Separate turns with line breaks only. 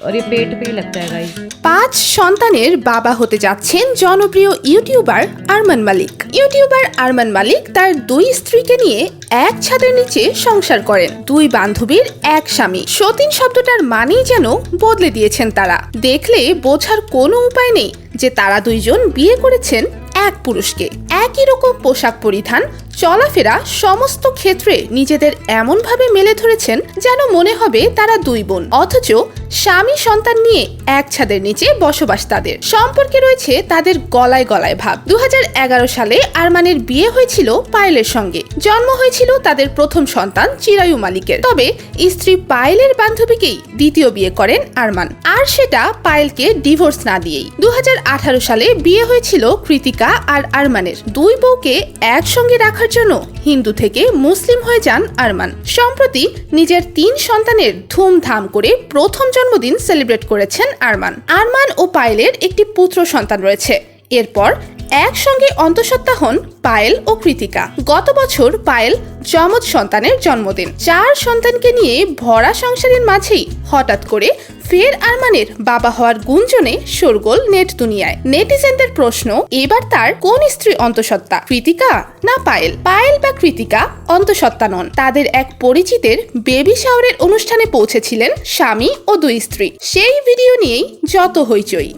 और ये पेट पे ही लगता है गाइस
পাঁচ সন্তানের বাবা হতে যাচ্ছেন জনপ্রিয় ইউটিউবার আরমান মালিক ইউটিউবার আরমান মালিক তার দুই স্ত্রীকে নিয়ে এক ছাদের নিচে সংসার করেন দুই বান্ধবীর এক স্বামী সতীন শব্দটার মানেই যেন বদলে দিয়েছেন তারা দেখলে বোঝার কোনো উপায় নেই যে তারা দুইজন বিয়ে করেছেন এক পুরুষকে একই রকম পোশাক পরিধান, চলাফেরা সমস্ত ক্ষেত্রে নিজেদের এমনভাবে মেলে ধরেছেন যেন মনে হবে তারা দুই বোন। অথচ স্বামী সন্তান নিয়ে এক ছাদের নিচে বসবাস তাদের। সম্পর্কে রয়েছে তাদের গলায় গলায় ভাব। দু হাজার এগারো সালে আরমানের বিয়ে হয়েছিল পায়েলের সঙ্গে। জন্ম হয়েছিল তাদের প্রথম সন্তান চিরায়ু মালিকের। তবে স্ত্রী পায়েলের বান্ধবীকেই দ্বিতীয় বিয়ে করেন আরমান। আর সেটা পায়েলকে ডিভোর্স না দিয়েই। দু হাজার আঠারো সালে বিয়ে হয়েছিল কৃতিকা আর আরমানের দুই বউকে একসঙ্গে রাখার জন্য হিন্দু থেকে মুসলিম হয়ে যান আরমান। সম্প্রতি নিজের তিন সন্তানের ধুমধাম করে প্রথম জন্মদিন সেলিব্রেট করেছেন আরমান। আরমান ও পায়েলের একটি পুত্র সন্তান রয়েছে। এরপর একসঙ্গে অন্তঃসত্ত্বা হন পায়েল ও কৃতিকা। গত বছর পায়েল যমজ সন্তানের জন্মদিন। চার সন্তানকে নিয়ে ভরা সংসারের মাঝেই হঠাৎ করে ফের আরমানের বাবা হওয়ার গুঞ্জনে শোরগোল নেট দুনিয়ায়। নেটিজেনদের প্রশ্ন, এবার তার কোন স্ত্রী অন্তঃসত্ত্বা, কৃতিকা না পায়েল? পায়েল বা কৃতিকা অন্তঃসত্ত্বা নন। তাদের এক পরিচিতের বেবি শাওয়ারের অনুষ্ঠানে পৌঁছেছিলেন স্বামী ও দুই স্ত্রী। সেই ভিডিও নিয়েই যত হইচই।